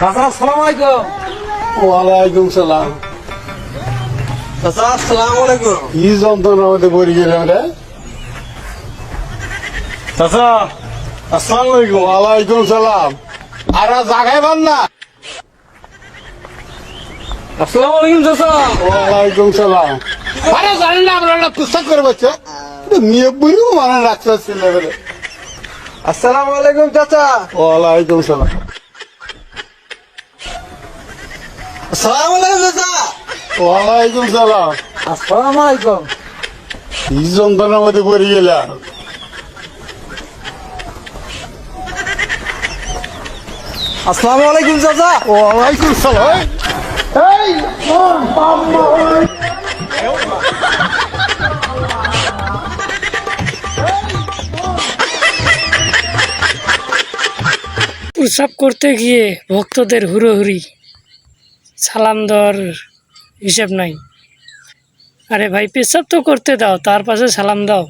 চাচা আসসালামু আলাইকুম। ওয়ালাইকুম সালাম। চাচা আসসালামু আলাইকুম। কি যন্ত্রণার মধ্যে পড়ে গেলাম রে? চাচা আসসালামু আলাইকুম। ওয়ালাইকুম সালাম। আর জাগাই পান না। আসসালামু আলাইকুম চাচা। ওয়ালাইকুম সালাম। আরে জানি না আমরা একটা পুস্তক করে বাচ্চা বুড়িও মানে রাখতে আসসালামু আলাইকুম চাচা। ওয়ালাইকুম সালাম। আসসালামু আলাইকুম চাচা। ওয়ালাইকুম সালাম। আসসালামু আলাইকুম কি যন্ত্রণার মধ্যে পড়ে গেলাম? আসসালামু আলাইকুম চাচা। ওয়ালাইকুম সালাম। এই প্রসাব করতে গিয়ে ভক্তদের হুড়োহুড়ি। সালাম দেওয়ার হিসেব নাই। আরে ভাই পেশাব তো করতে দাও তার পাশে সালাম দাও।